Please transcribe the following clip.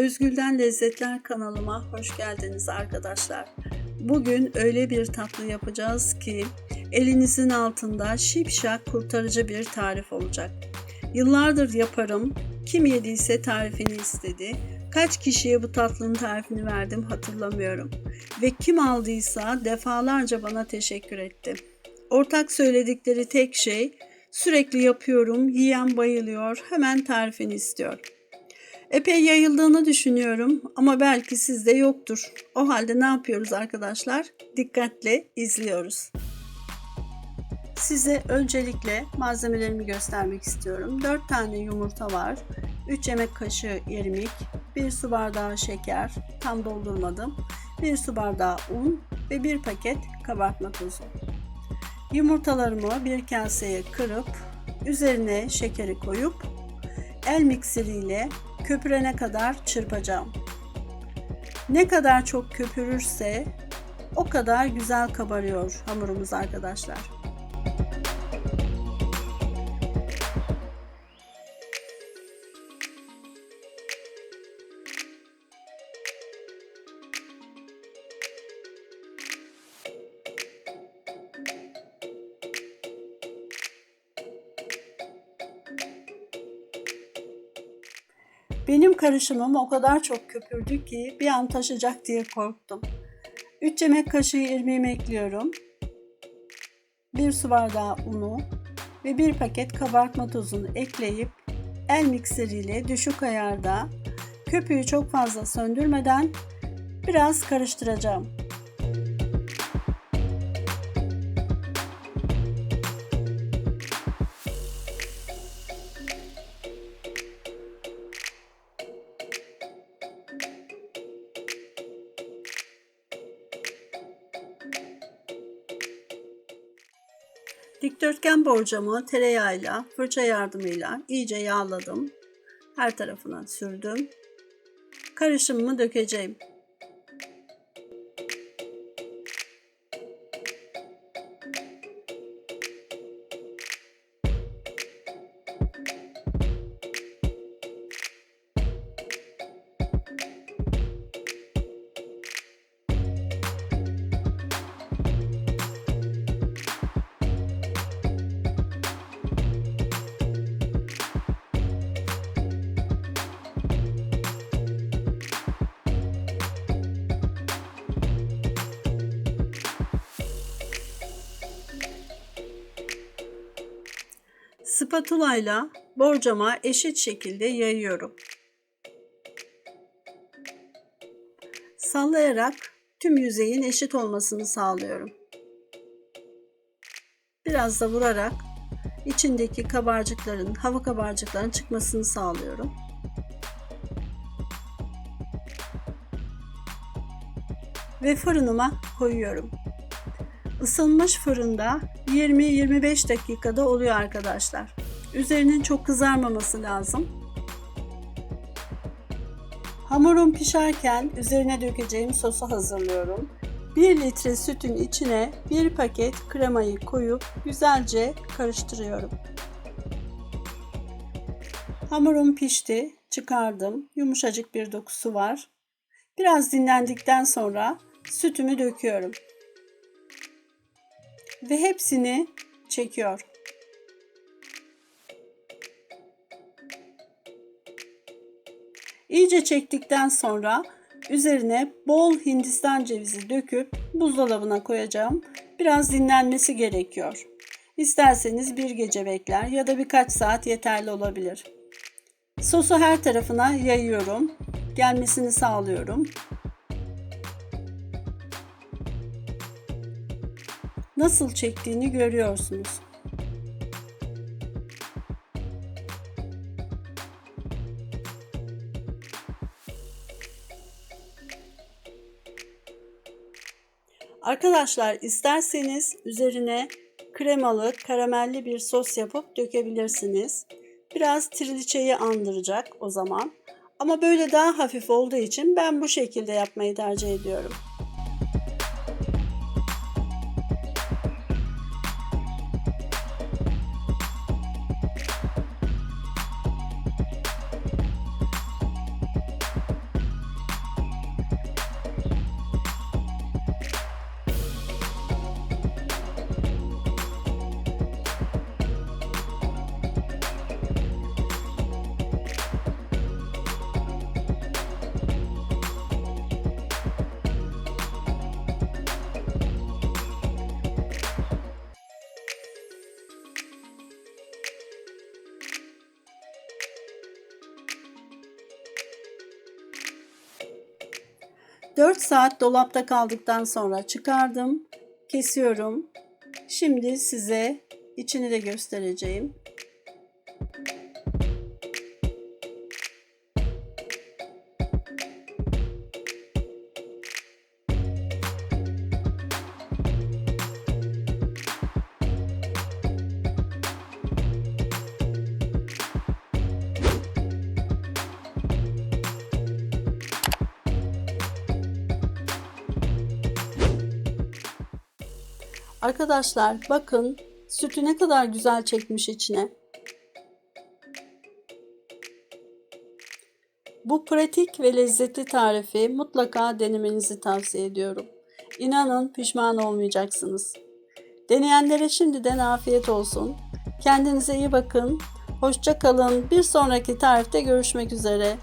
Özgül'den Lezzetler kanalıma hoş geldiniz arkadaşlar. Bugün öyle bir tatlı yapacağız ki elinizin altında şipşak kurtarıcı bir tarif olacak. Yıllardır yaparım. Kim yediyse tarifini istedi. Kaç kişiye bu tatlının tarifini verdim hatırlamıyorum. Ve kim aldıysa defalarca bana teşekkür etti. Ortak söyledikleri tek şey sürekli yapıyorum, yiyen bayılıyor, hemen tarifini istiyor. Epey yayıldığını düşünüyorum ama belki sizde yoktur. O halde ne yapıyoruz arkadaşlar? Dikkatle izliyoruz. Size öncelikle malzemelerimi göstermek istiyorum. 4 tane yumurta var. 3 yemek kaşığı irmik, 1 su bardağı şeker, tam doldurmadım. 1 su bardağı un ve 1 paket kabartma tozu. Yumurtalarımı bir kaseye kırıp üzerine şekeri koyup el mikseriyle köpürene kadar çırpacağım. Ne kadar çok köpürürse o kadar güzel kabarıyor hamurumuz arkadaşlar. Benim karışımım o kadar çok köpürdü ki bir an taşacak diye korktum. 3 yemek kaşığı irmiğimi ekliyorum. 1 su bardağı unu ve 1 paket kabartma tozunu ekleyip el mikseriyle düşük ayarda köpüğü çok fazla söndürmeden biraz karıştıracağım. Dikdörtgen borcamı tereyağıyla, fırça yardımıyla iyice yağladım. Her tarafına sürdüm. Karışımımı dökeceğim. Spatula ile borcama eşit şekilde yayıyorum. Sallayarak tüm yüzeyin eşit olmasını sağlıyorum. Biraz da vurarak içindeki kabarcıkların, hava kabarcıklarının çıkmasını sağlıyorum. Ve fırınıma koyuyorum. Isınmış fırında 20-25 dakikada oluyor arkadaşlar. Üzerinin çok kızarmaması lazım. Hamurum pişerken üzerine dökeceğim sosu hazırlıyorum. 1 litre sütün içine 1 paket kremayı koyup güzelce karıştırıyorum. Hamurum pişti, çıkardım. Yumuşacık bir dokusu var. Biraz dinlendikten sonra sütümü döküyorum ve hepsini çekiyor. İyice çektikten sonra üzerine bol hindistan cevizi döküp buzdolabına koyacağım. Biraz dinlenmesi gerekiyor. İsterseniz bir gece bekler ya da birkaç saat yeterli olabilir. Sosu her tarafına yayıyorum. Gelmesini sağlıyorum. Nasıl çektiğini görüyorsunuz. Arkadaşlar isterseniz üzerine kremalı, karamelli bir sos yapıp dökebilirsiniz. Biraz triliçeyi andıracak o zaman. Ama böyle daha hafif olduğu için ben bu şekilde yapmayı tercih ediyorum. 4 saat dolapta kaldıktan sonra çıkardım. Kesiyorum. Şimdi size içini de göstereceğim. Arkadaşlar bakın sütü ne kadar güzel çekmiş içine. Bu pratik ve lezzetli tarifi mutlaka denemenizi tavsiye ediyorum. İnanın pişman olmayacaksınız. Deneyenlere şimdiden afiyet olsun. Kendinize iyi bakın. Hoşça kalın. Bir sonraki tarifte görüşmek üzere.